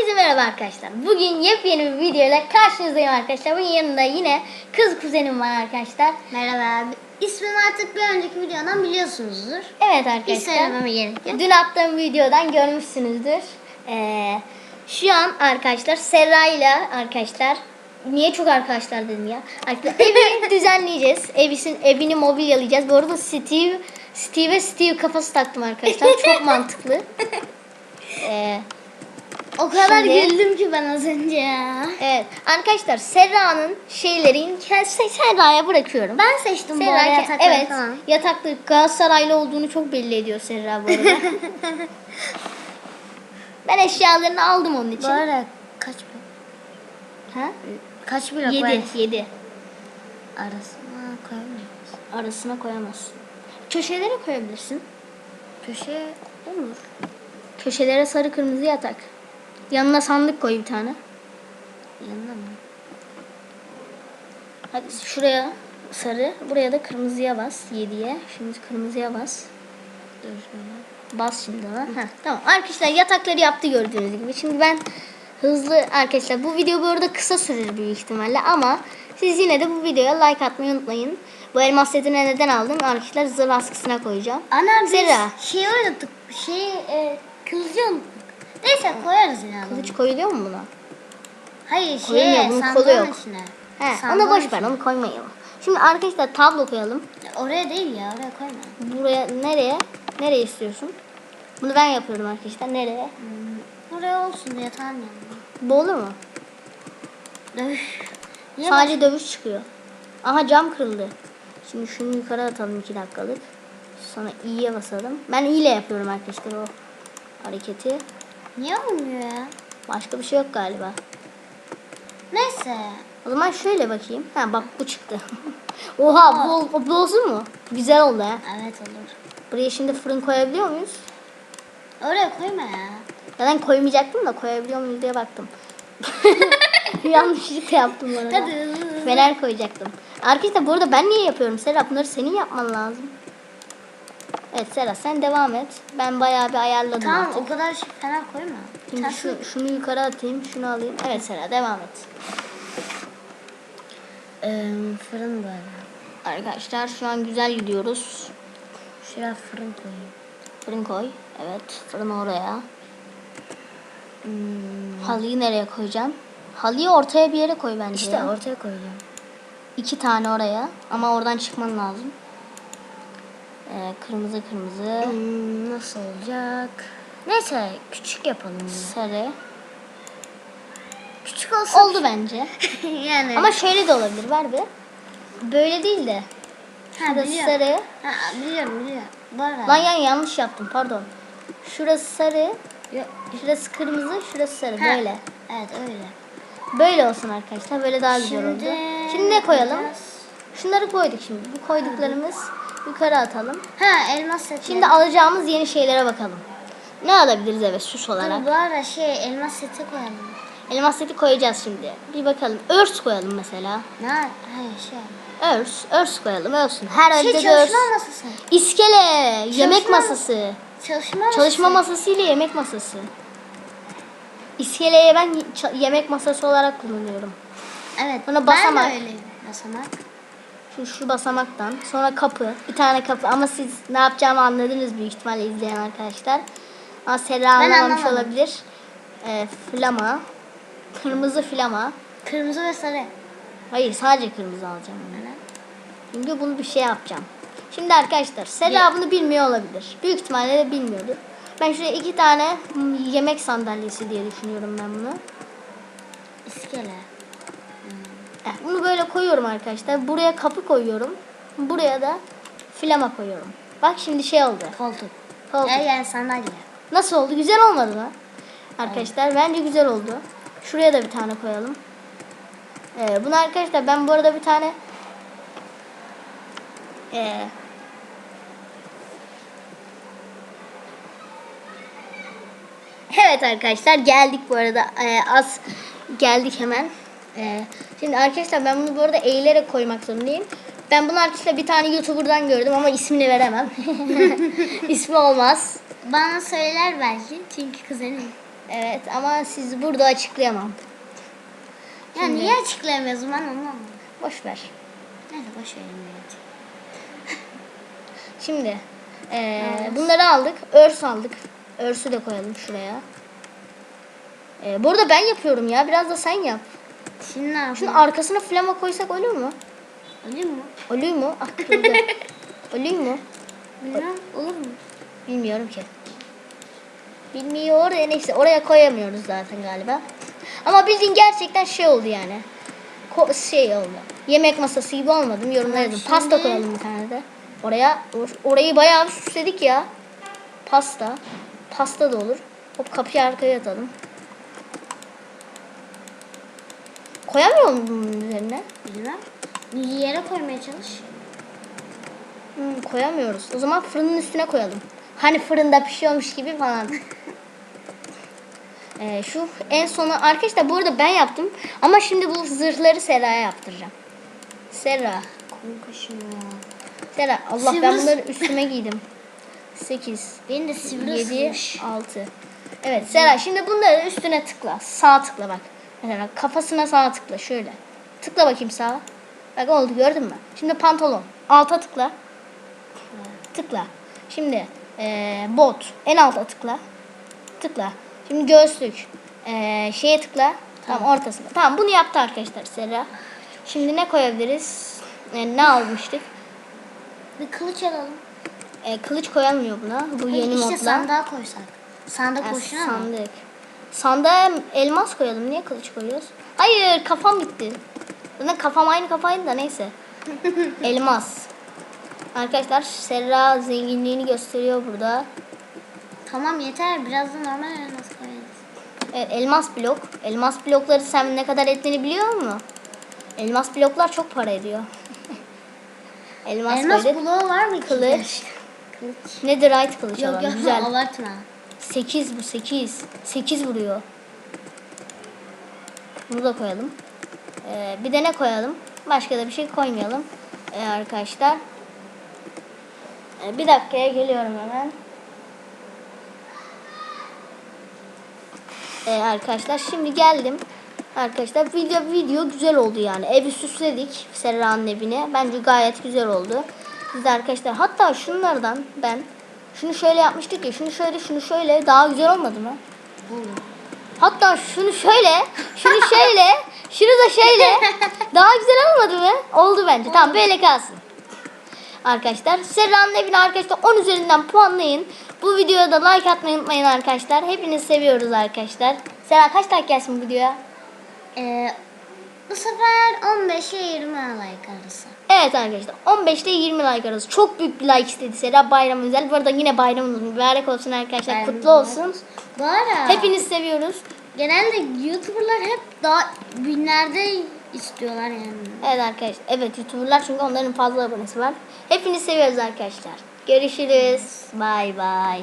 Herkese merhaba arkadaşlar. Bugün yepyeni bir video ile karşınızdayım arkadaşlar. Bugün yanında yine kız kuzenim var arkadaşlar. Merhaba. İsmini artık bir önceki videodan biliyorsunuzdur. Evet Hiç arkadaşlar. söylememe gerek yok. Dün attığım videodan görmüşsünüzdür. Ee, şu an arkadaşlar Serra ile arkadaşlar Niye çok arkadaşlar dedim ya? Arkadaşlar evi düzenleyeceğiz. Evisin, evini mobilyalayacağız. Bu arada Steve Steve Steve kafası taktım arkadaşlar. Çok mantıklı. Ee, O kadar Şimdi- güldüm ki ben az önce ya. Evet arkadaşlar Serra'nın şeylerini kendisi Serra'ya bırakıyorum. Ben seçtim bu Serra arada ke- yatakları evet falan. yataklı Galatasaraylı olduğunu çok belli ediyor Serra bu arada. ben eşyalarını aldım onun Bu için. arada kaç blok? Ha? Kaç blok 7 var? 7 Arasına koyamıyoruz. arasına koyamazsın. Köşelere koyabilirsin. Köşe olur. Köşelere sarı kırmızı yatak. Yanına sandık koy bir tane. Yanına mı? Hadi şuraya sarı, buraya da kırmızıya bas 7'ye. Şimdi kırmızıya bas. Dur şöyle. Bas şimdi ona. Heh, tamam. Arkadaşlar yatakları yaptı gördüğünüz gibi. Şimdi ben hızlı arkadaşlar bu video bu arada kısa sürer büyük ihtimalle ama siz yine de bu videoya like atmayı unutmayın. Bu elmas setini neden aldım? Arkadaşlar zırh askısına koyacağım. Ana biz Serra. şeyi unuttuk. Şey e, kılıcı unuttuk. Neyse koyarız yani. Kılıç koyuluyor mu buna? Hayır Koyulmuyor, şey bunun sandığın kolu yok. içine. He, Sandığın onu boş ver, içine. onu koymayalım. Şimdi arkadaşlar tablo koyalım. Oraya değil ya oraya koyma. Buraya nereye? Nereye istiyorsun? Bunu ben yapıyorum arkadaşlar. Nereye? Hmm, Oraya olsun yatağın yanına. Bu olur mu? Öf. Niye Sadece dövüş çıkıyor. Aha cam kırıldı. Şimdi şunu yukarı atalım 2 dakikalık. Sonra i'ye basalım. Ben i ile yapıyorum arkadaşlar o hareketi. Niye olmuyor ya? Başka bir şey yok galiba. Neyse. O zaman şöyle bakayım. Ha bak bu çıktı. Oha bu, bu olsun mu? Güzel oldu ha. Evet olur. Buraya şimdi fırın koyabiliyor muyuz? Oraya koyma ya. Zaten koymayacaktım da koyabiliyor muyuz diye baktım. Yanlışlıkla yaptım bu arada. Hadi hızlı hızlı. Fener koyacaktım. Arkadaşlar bu arada ben niye yapıyorum Serap? Bunları senin yapman lazım. Evet Serap sen devam et. Ben bayağı bir ayarladım Tamam artık. o kadar şey fena koyma. Şimdi şu, şunu yukarı atayım, şunu alayım. Evet Serap devam et. Ee, fırın böyle. Arkadaşlar şu an güzel gidiyoruz. Şuraya fırın koyayım. Fırın koy. Evet fırın oraya. Hmm, Halıyı nereye koyacaksın? Halıyı ortaya bir yere koy bence. işte ya. ortaya koyacağım. İki tane oraya ama oradan çıkman lazım. Ee, kırmızı kırmızı. Hmm, nasıl olacak? Neyse küçük yapalım. Sarı. Küçük olsun. Oldu bence. yani. Ama şöyle de olabilir. Ver bir. Böyle değil de. ha, Şurası biliyorum. sarı. Ha, biliyorum biliyorum. Arada. Lan yani yanlış yaptım pardon. Şurası sarı. Yok. Şurası kırmızı. Şurası sarı. Ha, Böyle. Evet öyle. Böyle olsun arkadaşlar. Böyle daha güzel oldu. Şimdi ne koyalım? biraz- Şunları koyduk şimdi. Bu koyduklarımız yukarı atalım. Ha elmas seti. Şimdi alacağımız yeni şeylere bakalım. Ne alabiliriz evet süs olarak? Dur, bu arada şey elmas seti koyalım. Elmas seti koyacağız şimdi. Bir bakalım. Örs koyalım mesela. Ne? Hayır şey. Örs. Örs koyalım. Ölsün. Her Şey de örs. çalışma masası. İskele. Yemek Çalışma- masası. Çalışma masası. Çalışma masası ile yemek masası. İskeleye ben yemek masası olarak kullanıyorum. Evet. Sonra basamak. Ben de öyleyim. Basamak. Şu, şu basamaktan. Sonra kapı. Bir tane kapı. Ama siz ne yapacağımı anladınız büyük ihtimalle izleyen arkadaşlar. Ama Serra Ben anlamamış anlamadım. olabilir. Ee, flama. Kırmızı flama. Kırmızı ve sarı. Hayır sadece kırmızı alacağım. Neden? Çünkü bunu bir şey yapacağım. Şimdi arkadaşlar Serra bunu bilmiyor olabilir. Büyük ihtimalle de bilmiyordur. Ben şuraya iki tane yemek sandalyesi diye düşünüyorum ben bunu. İskele. Eh, Bunu böyle koyuyorum arkadaşlar. Buraya kapı koyuyorum. Buraya da flama koyuyorum. Bak şimdi şey oldu. Koltuk. Koltuk. Ya yani sandalye. Nasıl oldu? Güzel olmadı mı? Arkadaşlar bence güzel oldu. Şuraya da bir tane koyalım. Ee, bunu arkadaşlar ben bu arada bir tane ee, Evet arkadaşlar geldik bu arada Ee, az geldik hemen. Ee, şimdi arkadaşlar ben bunu bu arada eğilerek koymak zorundayım. Ben bunu arkadaşlar bir tane YouTuber'dan gördüm ama ismini veremem. İsmi olmaz. Bana söyler belki çünkü kuzenim. Evet ama siz burada açıklayamam. Ya niye açıklayamıyorsun ben anlamadım. Boş ver. Neyse boş verin evet. Şimdi eee, bunları aldık. Örs aldık. Örsü de koyalım şuraya. Eee burada ben yapıyorum ya. Biraz da sen yap. Şimdi ne yapayım? Şunun arkasına flama koysak olur mu? Öyle mi? Olur mu? Kırıldı. olur mu? Bilmem olur mu? Bilmiyorum ki. Bilmiyor. Neyse oraya koyamıyoruz zaten galiba. Ama bildiğin gerçekten şey oldu yani. Ko- şey oldu. Yemek masası gibi olmadı mı? Yorumlara yazın. şimdi- Pasta koyalım bir tane de. Oraya or- orayı bayağı bir süsledik ya. Pasta. Pasta da olur. Hop kapıyı arkaya atalım. Koyamıyor mu bunun üzerine? Bilmem. Yere koymaya çalış. Hmm, koyamıyoruz. O zaman fırının üstüne koyalım. Hani fırında pişiyormuş gibi falan. Ee, şu en sona arkadaşlar bu arada ben yaptım ama şimdi bu zırhları Sera'ya yaptıracağım. Sera. Konu kaşınıyor. Sera Allah ben Sivri- bunları üstüme giydim. 8 Benim de sivri 7 ısırmış. 6 Evet Sera şimdi bunları üstüne tıkla. Sağ tıkla bak. Mesela kafasına sağ tıkla şöyle. Tıkla bakayım sağa. Bak oldu gördün mü? Şimdi pantolon. Alta tıkla. Tıkla. Şimdi eee, bot. En alta tıkla. Tıkla. Şimdi göğüslük. Eee, şeye tıkla. Tamam ortasına. Tamam bunu yaptı arkadaşlar Sera. Şimdi ne koyabiliriz? E, ne almıştık? Bir kılıç alalım. E, kılıç koyamıyor buna. Bu yeni işte modla. sandığa koysak. Sandık Ha, boşuna mı? sandık. Sandığa elmas koyalım. Niye kılıç koyuyoruz? Hayır kafam gitti. Zaten kafam aynı kafaydı da neyse. elmas. Arkadaşlar Serra zenginliğini gösteriyor burada. Tamam yeter. Biraz da normal elmas koyarız. Evet, elmas blok. Elmas blokları sen ne kadar ettiğini biliyor musun? Elmas bloklar çok para ediyor. elmas, elmas bloğu var mı? Kılıç. Kılıç. Netherite kılıç Yok alalım. yok Güzel. abartma. 8 bu 8. 8 vuruyor. Bunu da koyalım. Ee, bir de ne koyalım? Başka da bir şey koymayalım. Ee, arkadaşlar. Ee, bir dakikaya geliyorum hemen. Ee, arkadaşlar şimdi geldim. Arkadaşlar video video güzel oldu yani. Evi süsledik. Serra'nın evini. Bence gayet güzel oldu. Siz arkadaşlar hatta şunlardan ben şunu şöyle yapmıştık ya şunu şöyle şunu şöyle daha güzel olmadı mı? Hatta şunu şöyle, şunu şöyle, şunu da şöyle. Daha güzel olmadı mı? Oldu bence. Tamam böyle kalsın. Arkadaşlar Serra'nın evini arkadaşlar 10 üzerinden puanlayın. Bu videoya da like atmayı unutmayın arkadaşlar. Hepinizi seviyoruz arkadaşlar. Serra kaç like gelsin bu videoya? Ee, bu sefer 15'e 20 like arası. Evet arkadaşlar 15 ile 20 like arası. Çok büyük bir like istedi Serra bayram özel. Bu arada yine bayramınız mübarek olsun arkadaşlar. Bayramınız Kutlu olsun. Bu ara Hepinizi seviyoruz. genelde YouTuber'lar hep daha günlerde istiyorlar yani. Evet arkadaşlar. Evet YouTuber'lar çünkü onların fazla abonesi var. Hepinizi seviyoruz arkadaşlar. Görüşürüz. Bay bay.